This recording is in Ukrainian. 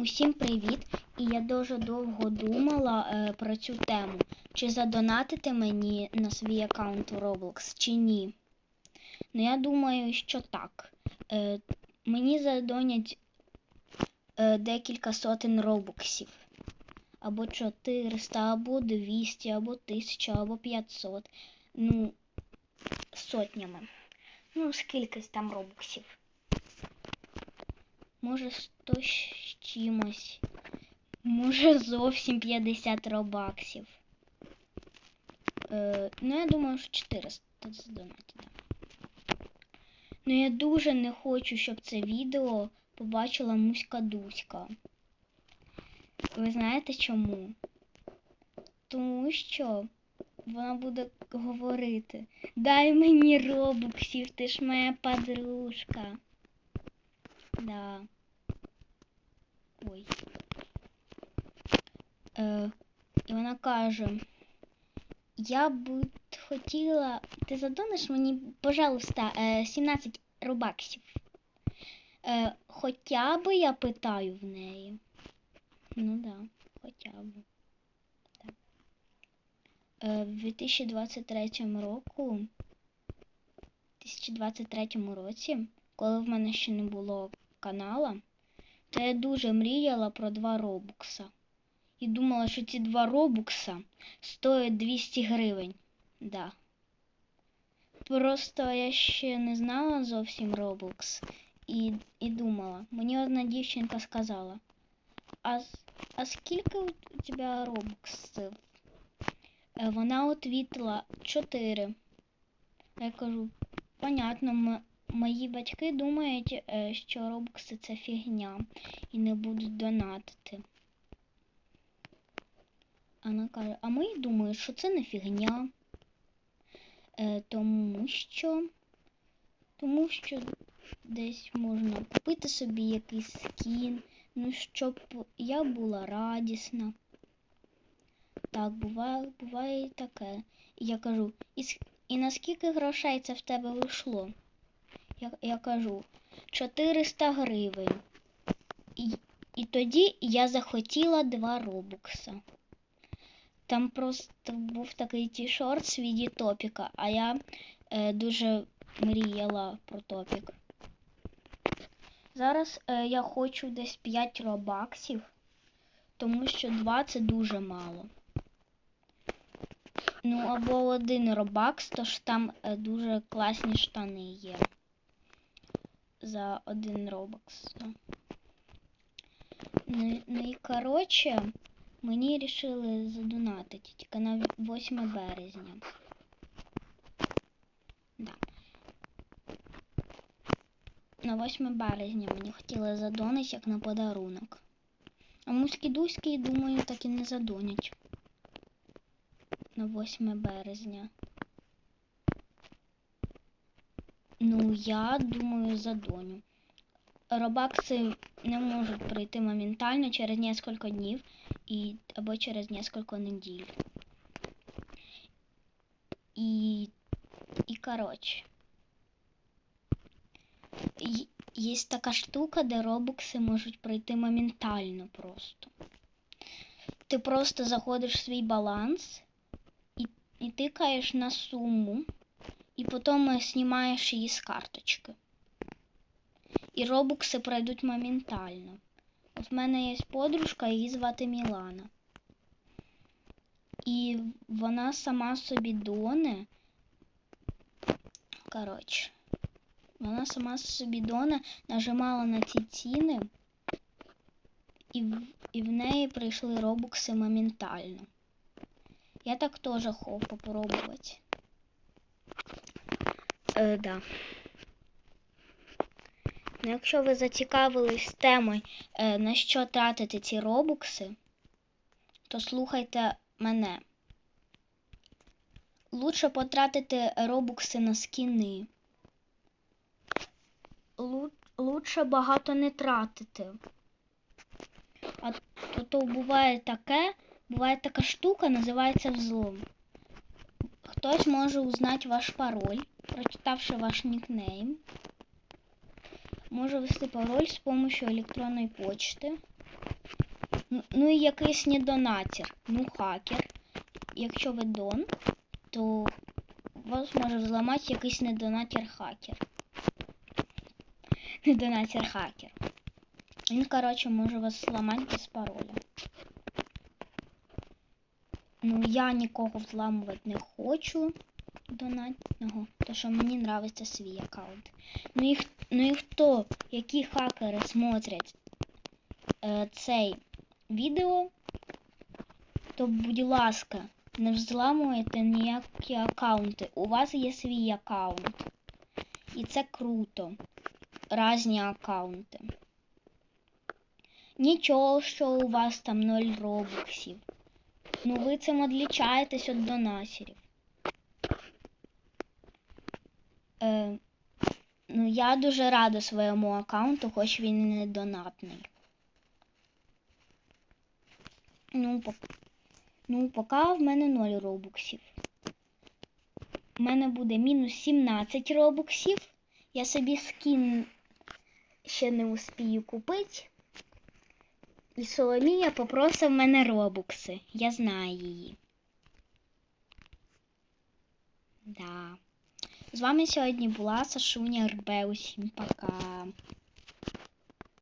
Усім привіт! І я дуже довго думала е, про цю тему. Чи задонатити мені на свій аккаунт в Roblox, чи ні. Ну, я думаю, що так. Е, мені задонять е, декілька сотень робоксів. Або 400, або 200, або 1000, або 500. Ну, сотнями. Ну, скільки там робоксів. Може 100 з чимось. Може зовсім 50 робаксів. Е, ну, я думаю, що 400 задонати. Да. Ну, я дуже не хочу, щоб це відео побачила Муська Дуська. Ви знаєте чому? Тому що вона буде говорити Дай мені робоксів, ти ж моя подружка. Да. Ой. Е, і вона каже, я б хотіла. Ти задонеш мені, пожалуйста, е, 17 робаксів. Е, хоча б я питаю в неї. Ну да, хоча б. Так. В 2023 року. 2023 році, коли в мене ще не було канала, то я дуже мріяла про два робукса. І думала, що ці два робукса стоять 200 гривень. Да. Просто я ще не знала зовсім робукс і і думала. Мені одна дівчинка сказала, а а скільки у тебе робуксів? Е, вона отвітила 4. Я кажу, понятно, мої батьки думають, е, що робокси це фігня і не будуть донатити. Вона каже, а мої думають, що це не фігня. Е, тому що тому що десь можна купити собі якийсь скін, ну щоб я була радісна. Так, буває буває і таке. І я кажу, і, і наскільки грошей це в тебе вийшло? Я я кажу 400 гривень. І і тоді я захотіла два робукса. Там просто був такий ті-шорт з віді топіка, а я е, дуже мріяла про топік. Зараз е, я хочу десь 5 робаксів, тому що 2 це дуже мало. Ну, або один робакс, тож там е, дуже класні штани є за один робокс. Ну, ну і коротше, мені вирішили задонатити тільки на 8 березня. Да. На 8 березня мені хотіли задонати як на подарунок. А муські-дуські, думаю, так і не задонять. На 8 березня. Ну, я думаю, за доню. Робакси не можуть пройти моментально через несколько днів і, або через несколько неділь. І, і коротше. Є така штука, де робокси можуть пройти моментально просто. Ти просто заходиш в свій баланс і, і тикаєш на суму і потім знімаєш її з карточки. І робукси пройдуть моментально. От в мене є подружка, її звати Мілана. І вона сама собі доне. Коротше, вона сама собі доне нажимала на ці ціни, і в, і в неї прийшли робукси моментально. Я так теж хочу попробувати. Е, да. Ну, якщо ви зацікавились темою, е, на що тратити ці робукси, то слухайте мене. Лучше потратити робукси на скіни. Лучше багато не тратити. А то, то буває таке, буває така штука, називається взлом. Хтось може узнати ваш пароль, прочитавши ваш никнейм. Може ввести пароль з допомогою електронної почти. Ну, і якийсь недонатір. Ну, хакер. Якщо ви дон, то вас може зламати якийсь недонатір хакер. Недонатір хакер. Він, коротше, може вас зламати без пароля. Ну, я нікого взламувати не хочу донатного, тому що мені нравиться свій аккаунт. Ну і, ну і хто, які хакери смотрять е, цей відео, то, будь ласка, не взламуйте ніякі аккаунти. У вас є свій аккаунт. І це круто. Разні аккаунти. Нічого, що у вас там 0 робоксів. Ну ви цим відлічаєтесь від донасерів. Е, ну, я дуже рада своєму аккаунту, хоч він і не донатний. Ну, пок... ну, поки в мене 0 робоксів. У мене буде мінус 17 робоксів. Я собі скін ще не успію купити. І Соломія попросив мене робокси. Я знаю її. Да. З вами сьогодні була Сашуня РБ. Усім пока.